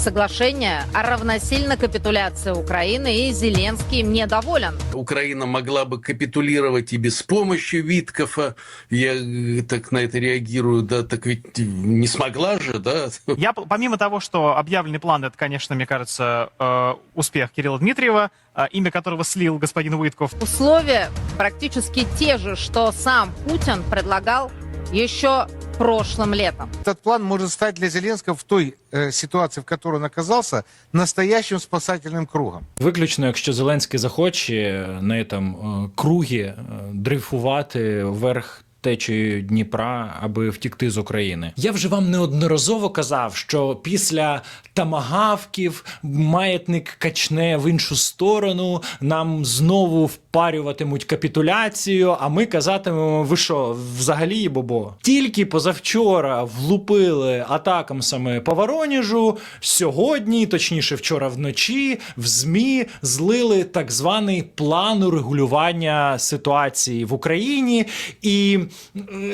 соглашение равносильно капитуляции Украины, и Зеленский им недоволен. Украина могла бы капитулировать и без помощи Виткофа. Я э, так на это реагирую, да, так ведь не смогла же, да. Я, помимо того, что объявленный план, это, конечно, мне кажется, э, успех Кирилла Дмитриева, э, имя которого слил господин Уитков. Условия практически те же, что сам Путин предлагал еще прошлым летом. Этот план может стать для Зеленского в той э, ситуации, в которой он оказался, настоящим спасательным кругом. Виключно, якщо Зеленський захоче на этом е, кругі е, дрейфувати вверх. Течією Дніпра, аби втікти з України. Я вже вам неодноразово казав, що після тамагавків маятник качне в іншу сторону. Нам знову впарюватимуть капітуляцію. А ми казатимемо: ви що, взагалі, бобо? Тільки позавчора влупили атакам саме по Вороніжу. Сьогодні, точніше, вчора вночі, в ЗМІ злили так званий план урегулювання ситуації в Україні. І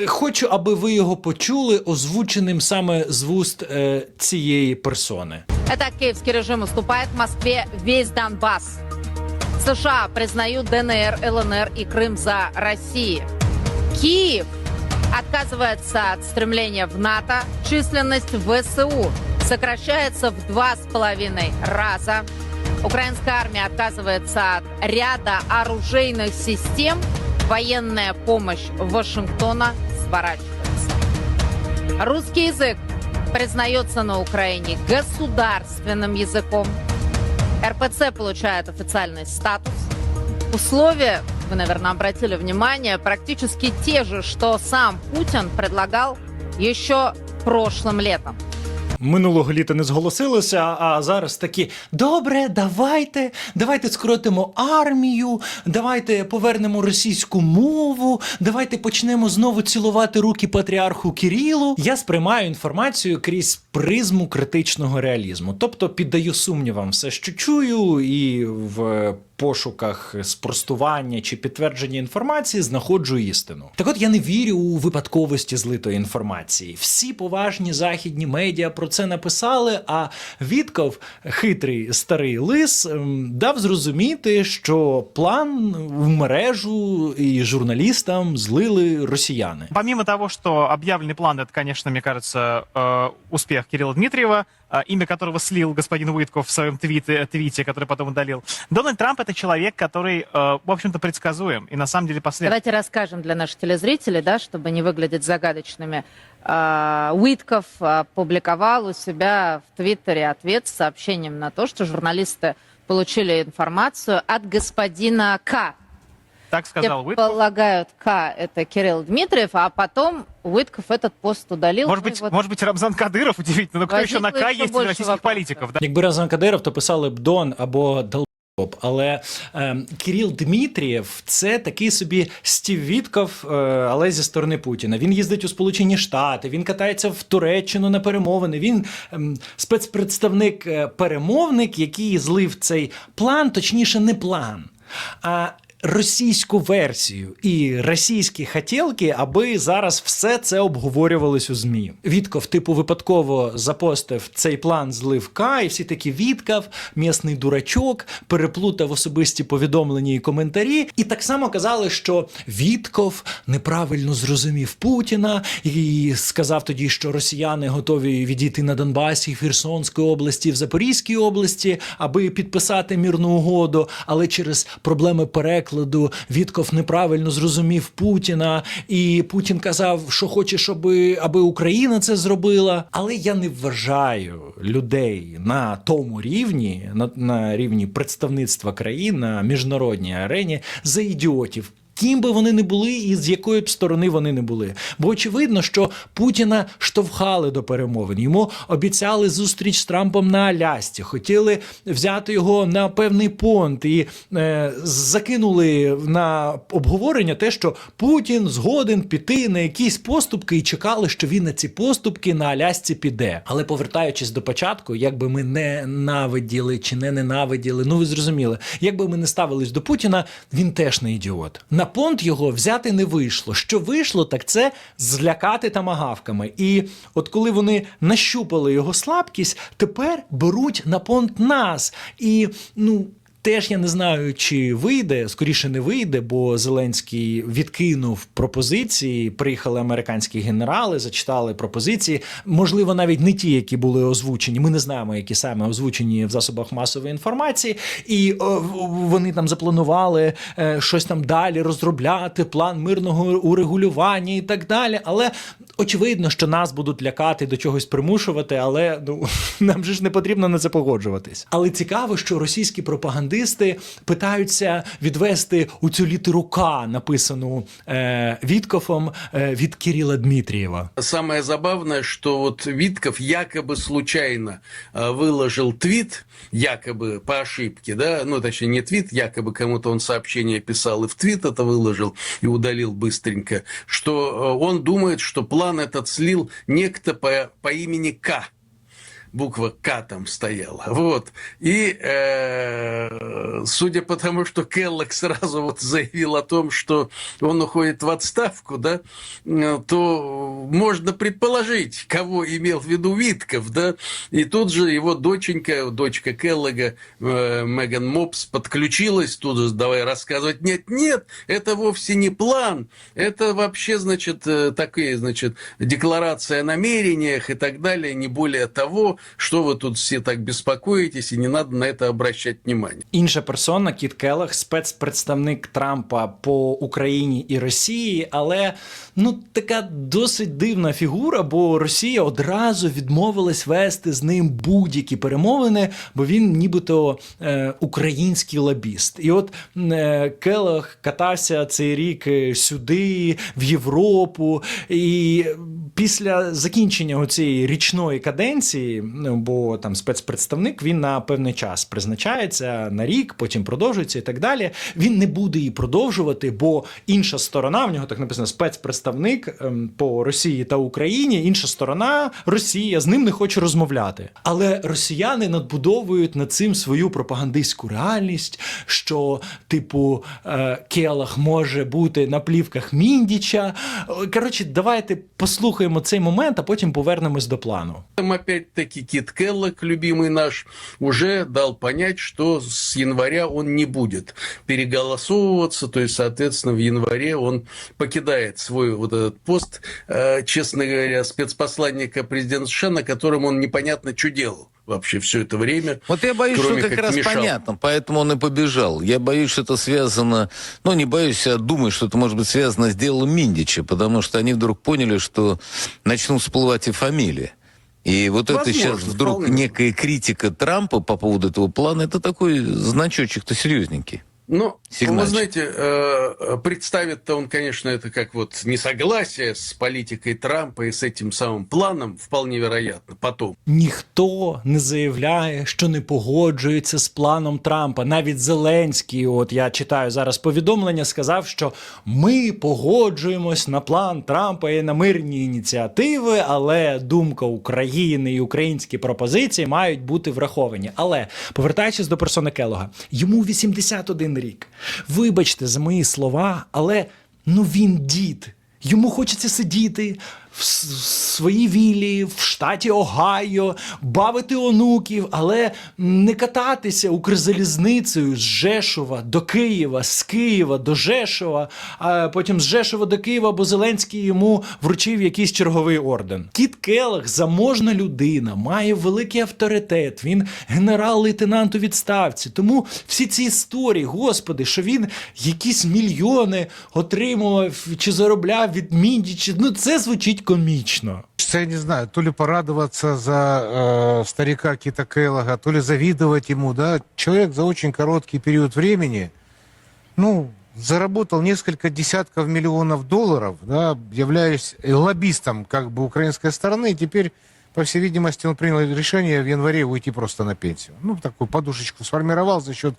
хочу, аби ви його почули, озвученим саме з вуст е, цієї персони. Это киевский режим уступает Москве весь Донбасс. США признают ДНР, ЛНР и Крым за Россией. Киев отказывается от стремления в НАТО. Численность ВСУ сокращается в два с половиной раза. Украинская армия отказывается от ряда оружейных систем. Военная помощь Вашингтона сворачивается. Русский язык признается на Украине государственным языком. РПЦ получает официальный статус. Условия, вы, наверное, обратили внимание, практически те же, что сам Путин предлагал еще прошлым летом. Минулого літа не зголосилося, а зараз такі добре, давайте, давайте скоротимо армію, давайте повернемо російську мову, давайте почнемо знову цілувати руки патріарху Кірілу. Я сприймаю інформацію крізь призму критичного реалізму, тобто піддаю сумнівам все, що чую, і в пошуках спростування чи підтвердження інформації знаходжу істину. Так от я не вірю у випадковості злитої інформації. Всі поважні західні медіа про це написали. А Вітков, хитрий старий лис, ем, дав зрозуміти, що план в мережу і журналістам злили росіяни. Помимо того, что объявленный план, это, конечно, мне кажется, э, успех Кирилла Дмитриева, э, имя которого слил господин Уитков в своем твите, твите, который потом удалил. Дональд Трамп это человек, который, э, в общем-то, предсказуем и на самом деле последовательный. Давайте расскажем для наших телезрителей, да, чтобы не выглядеть загадочными. А, Уитков опубликовал у себя в Твиттере ответ с сообщением на то, что журналисты получили информацию от господина К. Так сказал Все Уитков. полагают, К – это Кирилл Дмитриев, а потом Уитков этот пост удалил. Может Ну и быть, вот может быть, Рамзан Кадыров, удивительно, но кто еще на Возникло К еще есть у больше российских вопросов. политиков, да? Якби Разан Кадиров, то писали б Дон або Долбоп. Але е, Кирил Дмитрієв це такий собі Стів Вітков, е, але зі сторони Путіна. Він їздить у Сполучені Штати, він катається в Туреччину на перемовини. Він ем, спецпредставник е, перемовник, який злив цей план, точніше, не план. А російську версію і російські хотілки, аби зараз все це обговорювалось у ЗМІ. Вітков, типу, випадково запостив цей план злив К, і всі такі Вітков, місний дурачок, переплутав особисті повідомлення і коментарі. І так само казали, що Вітков неправильно зрозумів Путіна і сказав тоді, що росіяни готові відійти на Донбасі, в Херсонській області, в Запорізькій області, аби підписати мирну угоду, але через проблеми перекладу Вітков неправильно зрозумів Путіна, і Путін казав, що хоче, щоб аби Україна це зробила. Але я не вважаю людей на тому рівні, на, на рівні представництва країн на міжнародній арені за ідіотів. Ким би вони не були і з якої б сторони вони не були. Бо очевидно, що Путіна штовхали до перемовин. Йому обіцяли зустріч з Трампом на Алясці, хотіли взяти його на певний понт і е, закинули на обговорення те, що Путін згоден піти на якісь поступки, і чекали, що він на ці поступки на Алясці піде. Але повертаючись до початку, як би ми не ненавиділи чи не ненавиділи, ну ви зрозуміли, як би ми не ставились до Путіна, він теж не ідіот. Понт його взяти не вийшло. Що вийшло, так це злякати тамагавками. І от коли вони нащупали його слабкість, тепер беруть на понт нас. І ну. Теж я не знаю, чи вийде, скоріше не вийде, бо Зеленський відкинув пропозиції. Приїхали американські генерали, зачитали пропозиції. Можливо, навіть не ті, які були озвучені. Ми не знаємо, які саме озвучені в засобах масової інформації. І о, вони там запланували е, щось там далі розробляти, план мирного урегулювання і так далі. Але очевидно, що нас будуть лякати до чогось примушувати, але ну нам же ж не потрібно на це погоджуватись. Але цікаво, що російські пропагандисти питаються відвести у цю літеру К, написану е, Віткофом е, від Кирила Дмитрієва. Самое забавное, что вот Витков якобы случайно э, выложил твит, якобы по ошибке, да, ну, точнее, не твит, якобы кому-то он сообщение писал и в твит это выложил и удалил быстренько, что э, он думает, что план этот слил некто по, по имени К. Буква К там стояла. Вот. И э, судя по тому, что Келлок сразу вот заявил о том, что он уходит в отставку, да, то можно предположить, кого имел в виду Витков, да, и тут же его доченька, дочка Келлога, э, Меган Мопс, подключилась тут же, давай рассказывать, нет, нет, это вовсе не план, это вообще, значит, э, такие, значит, декларация о намерениях и так далее, не более того, что вы тут все так беспокоитесь, и не надо на это обращать внимание. Інша персона, Кіт Келлах, спецпредставник Трампа по Україні і Росії, але ну така досить дивна фігура, бо Росія одразу відмовилась вести з ним будь-які перемовини, бо він нібито е, український лобіст. І от е, Келлах катався цей рік е, сюди, в Європу, і після закінчення цієї річної каденції, бо там спецпредставник він на певний час призначається на рік, потім продовжується і так далі. Він не буде її продовжувати, бо інша сторона в нього так написано спецпредставник ем, по Росії та Україні. Інша сторона Росія з ним не хоче розмовляти. Але росіяни надбудовують над цим свою пропагандистську реальність, що типу е, Келах може бути на плівках Міндіча. Коротше, давайте послухаємо цей момент, а потім повернемось до плану. Там опять-таки Кит Келлок, любимый наш, уже дал понять, что с января он не будет переголосовываться, то есть, соответственно, в январе он покидает свой вот этот пост, э, честно говоря, спецпосланника президента США, на котором он непонятно что делал вообще все это время. Вот я боюсь, что как, раз мешал. понятно, поэтому он и побежал. Я боюсь, что это связано, ну, не боюсь, а думаю, что это может быть связано с делом Миндича, потому что они вдруг поняли, что начнут всплывать и фамилии. И вот это Возможно, сейчас вдруг вполне. некая критика Трампа по поводу этого плана, это такой значочек-то серьезненький. Ну, Сигнальчик. вы знаете, э, представит-то он, конечно, это как вот несогласие с политикой Трампа и с этим самым планом, вполне вероятно, потом. Ніхто не заявляє, що не погоджується з планом Трампа. Навіть Зеленський, от я читаю зараз повідомлення, сказав, що ми погоджуємось на план Трампа і на мирні ініціативи, але думка України і українські пропозиції мають бути враховані. Але повертаючись до персони Келога, йому 81 рік. Вибачте за мої слова, але ну він дід. Йому хочеться сидіти в своїй віллі в штаті Огайо, бавити онуків, але не кататися Укрзалізницею з Жешова до Києва, з Києва до Жешова, а потім з Жешова до Києва, бо Зеленський йому вручив якийсь черговий орден. Кіт Келах заможна людина, має великий авторитет. Він генерал-лейтенант у відставці. Тому всі ці історії, господи, що він якісь мільйони отримував чи заробляв від Міндіча, ну це звучить комічно. Хочется, Я не знаю, то ли порадоваться за э, старика Кита Келлога, то ли завидовать ему, да. Человек за очень короткий период времени, ну, заработал несколько десятков миллионов долларов, да, являясь лоббистом как бы украинской стороны, и теперь по всей видимости, он принял решение в январе уйти просто на пенсию. Ну, такую подушечку сформировал за счет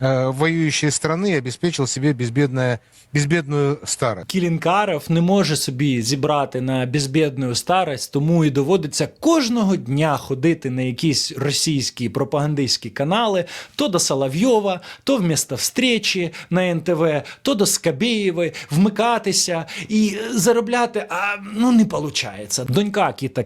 э, воюющей страны и обеспечил себе безбедное, безбедную старость. Кілінкаров не може собі зібрати на безбідну старость, тому і доводиться кожного дня ходити на якісь російські пропагандистські канали, то до Соловйова, то в місто встречі на НТВ, то до Скабєєви, вмикатися і заробляти, а ну не виходить. Донька Кіта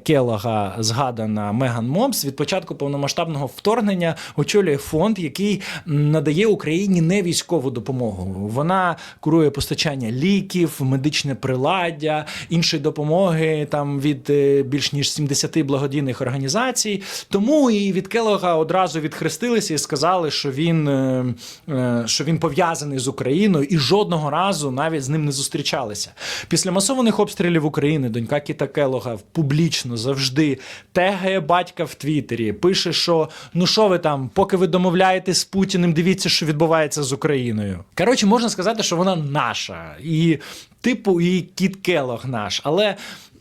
Згадана Меган Мобс, від початку повномасштабного вторгнення очолює фонд, який надає Україні не військову допомогу. Вона курує постачання ліків, медичне приладдя, іншої допомоги там від е, більш ніж 70 благодійних організацій. Тому і від Келога одразу відхрестилися і сказали, що він, е, е, що він пов'язаний з Україною, і жодного разу навіть з ним не зустрічалися. Після масованих обстрілів України донька Кіта Келога публічно завжди тегає батька в Твіттері, пише, що ну що ви там, поки ви домовляєтесь з Путіним, дивіться, що відбувається з Україною. Коротше, можна сказати, що вона наша. І типу, і Кіт Келог наш. Але.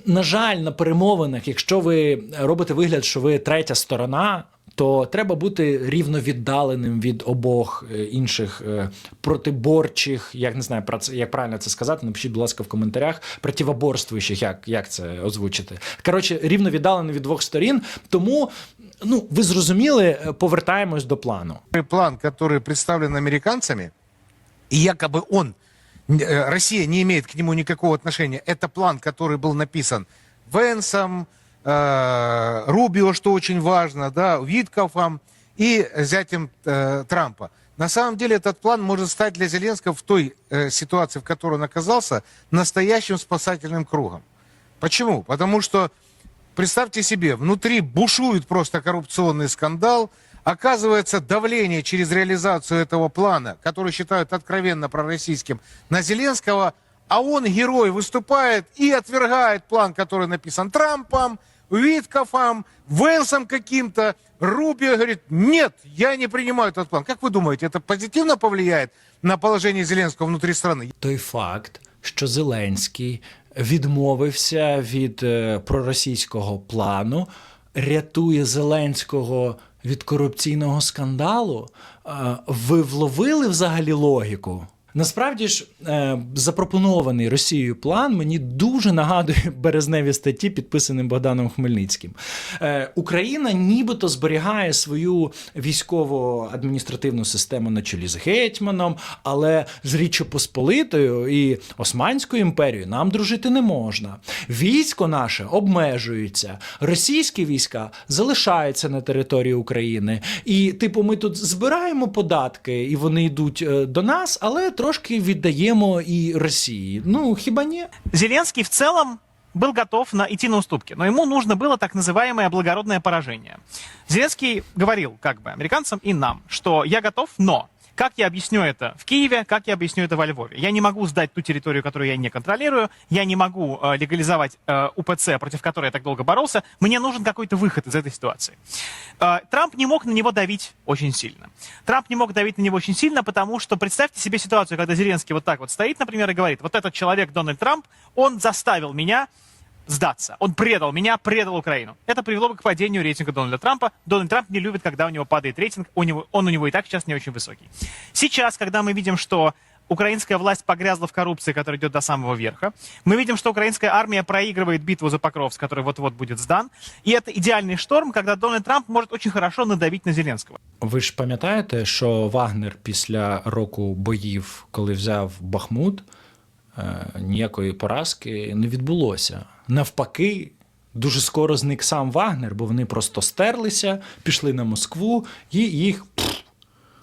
На жаль, на перемовинах, якщо ви робите вигляд, що ви третя сторона, то треба бути рівновіддаленим від обох е, інших е, протиборчих, як не знаю, про це- як правильно це сказати. Напишіть, будь ласка, в коментарях противоборствуючих, як, як це озвучити. Коротше, рівновіддалений від двох сторін. Тому, ну ви зрозуміли, е, повертаємось до плану. План, который представлен американцами, и якобы он, э, Россия не имеет к нему никакого отношения, это план, который был написан Венсом, Э, Рубио, что очень важно, да, Виткофом и зятем э, Трампа. На самом деле этот план может стать для Зеленского в той э, ситуации, в которой он оказался, настоящим спасательным кругом. Почему? Потому что Представьте себе, внутри бушует просто коррупционный скандал, оказывается давление через реализацию этого плана, который считают откровенно пророссийским, на Зеленского, а он, герой, выступает и отвергает план, который написан Трампом, Виткофом, Венсом каким-то, Рубио говорит, нет, я не принимаю этот план. Как вы думаете, это позитивно повлияет на положение Зеленского внутри страны? той факт, що Зеленський відмовився від е, проросійського плану, рятує Зеленського від корупційного скандалу. Е, ви вловили взагалі логіку? Насправді ж, е, запропонований Росією план мені дуже нагадує березневі статті, підписаним Богданом Хмельницьким. Е, Україна нібито зберігає свою військово-адміністративну систему на чолі з гетьманом, але з Річчю Посполитою і Османською імперією нам дружити не можна. Військо наше обмежується, російські війська залишаються на території України. І, типу, ми тут збираємо податки, і вони йдуть е, до нас, але трошки віддаємо і Росії. Ну хіба ні? Зеленский в целом был готов на, идти на уступки, но ему нужно было так называемое благородное поражение. Зеленский говорил как бы американцам и нам, что я готов, но как я объясню это в Киеве, как я объясню это во Львове? Я не могу сдать ту территорию, которую я не контролирую, я не могу э, легализовать э, УПЦ, против которой я так долго боролся, мне нужен какой-то выход из этой ситуации. Э, Трамп не мог на него давить очень сильно. Трамп не мог давить на него очень сильно, потому что представьте себе ситуацию, когда Зеленский вот так вот стоит, например, и говорит, вот этот человек Дональд Трамп, он заставил меня сдаться. Он предал меня, предал Украину. Это привело бы к падению рейтинга Дональда Трампа. Дональд Трамп не любит, когда у него падает рейтинг. У него, он у него и так сейчас не очень высокий. Сейчас, когда мы видим, что украинская власть погрязла в коррупции, которая идет до самого верха. Мы видим, что украинская армия проигрывает битву за Покровск, который вот-вот будет сдан. И это идеальный шторм, когда Дональд Трамп может очень хорошо надавить на Зеленского. Ви ж пам'ятаєте, що Вагнер після року боїв, коли взяв Бахмут, е, ніякої поразки не відбулося. Навпаки, дуже скоро зник сам Вагнер, бо вони просто стерлися, пішли на Москву і їх.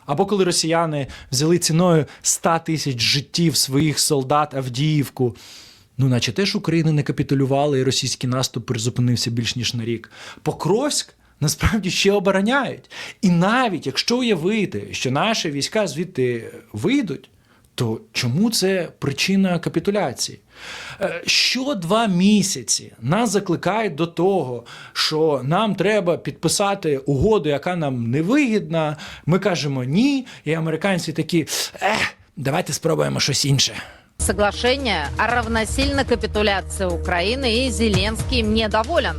Або коли росіяни взяли ціною 100 тисяч життів своїх солдат Авдіївку. Ну, наче теж Україна не капітулювала, і російський наступ призупинився більш ніж на рік. Покровськ насправді ще обороняють. І навіть якщо уявити, що наші війська звідти вийдуть, то чому це причина капітуляції? Е, Що два місяці нас закликають до того, що нам треба підписати угоду, яка нам не вигідна. Ми кажемо ні, і американці такі, ех, давайте спробуємо щось інше. Соглашение о равносильно капитуляции Украины, и Зеленский им недоволен.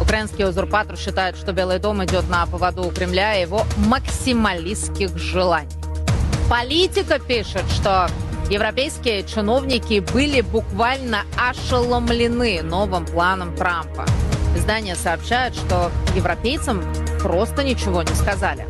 Украинский узурпатор считает, что Белый дом идет на поводу у Кремля и его максималистских желаний. Политика пишет, что европейские чиновники были буквально ошеломлены новым планом Трампа. Издание сообщает, что европейцам просто ничего не сказали.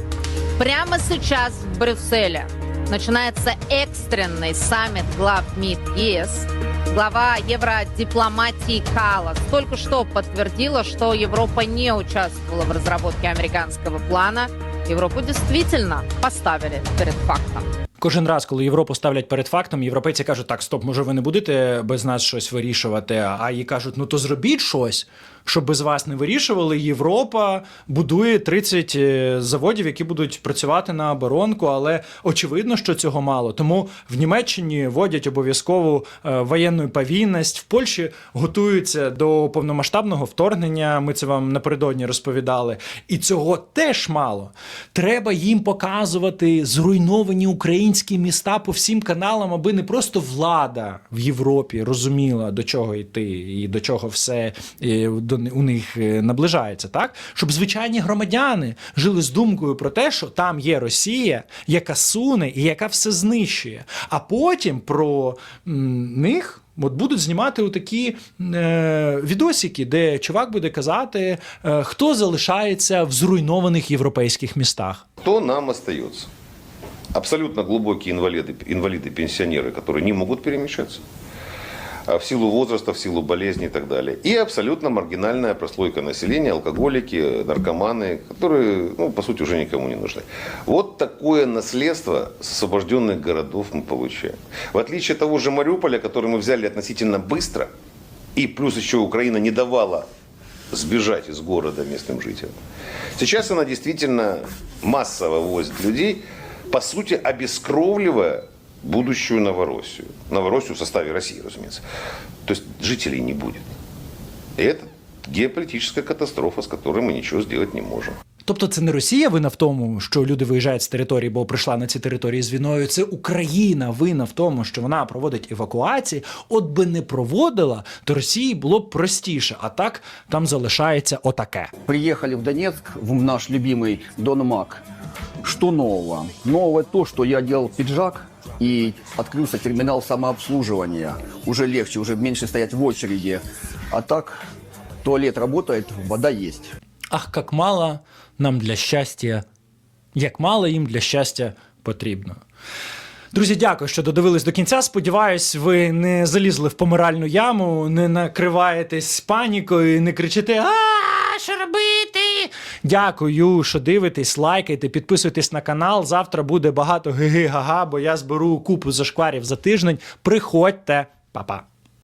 Прямо сейчас в Брюсселе начинается экстренный саммит глав МИД ЕС. Глава евродипломатии Калас только что подтвердила, что Европа не участвовала в разработке американского плана. Европу действительно поставили перед фактом. Кожен раз, коли Європу ставлять перед фактом, європейці кажуть, так, стоп, може ви не будете без нас щось вирішувати. А їй кажуть, ну то зробіть щось, щоб без вас не вирішували. Європа будує 30 е, заводів, які будуть працювати на оборонку, але очевидно, що цього мало. Тому в Німеччині вводять обов'язкову е, воєнну повінність, в Польщі готуються до повномасштабного вторгнення. Ми це вам напередодні розповідали. І цього теж мало. Треба їм показувати зруйновані українські міста по всім каналам, аби не просто влада в Європі розуміла, до чого йти і до чого все е, до у них е, наближається, так щоб звичайні громадяни жили з думкою про те, що там є Росія, яка суне і яка все знищує. А потім про м, них. От будуть знімати такі е, відосики, де чувак буде казати, е, хто залишається в зруйнованих європейських містах. Кто нам остается? Абсолютно глубокие инвалиды, инвалиды, пенсионеры, которые не могут перемещаться а В силу возраста, в силу болезни и так далее. И абсолютно маргинальная прослойка населения, алкоголики, наркоманы, которые, ну, по сути, уже никому не нужны. Вот такое наследство с освобожденных городов мы получаем. В отличие от того же Мариуполя, который мы взяли относительно быстро, и плюс еще Украина не давала сбежать из города местным жителям. Сейчас она действительно массово возит людей, по сути, обескровливая будущую Новороссию. Новороссию в составе России, разумеется. То есть жителей не будет. И это геополитическая катастрофа, с которой мы ничего сделать не можем. Тобто це не Росія вина в тому, що люди виїжджають з території, бо прийшла на ці території з війною. Це Україна вина в тому, що вона проводить евакуації. От би не проводила, то Росії було б простіше. А так там залишається отаке. Приехали в Донецк, в наш любимый Дон Мак. Что нового? Новое то, что я делал пиджак и открылся терминал самообслуживания. Уже легче, уже меньше стоять в очереди. А так, туалет работает, вода есть. Ах, як мало нам для щастя, як мало їм для щастя потрібно. Друзі, дякую, що додивились до кінця. Сподіваюсь, ви не залізли в помиральну яму, не накриваєтесь панікою, не кричите А, що робити? Дякую, що дивитесь, лайкайте, підписуйтесь на канал. Завтра буде багато гиги-гага, бо я зберу купу зашкварів за тиждень. Приходьте, Па-па.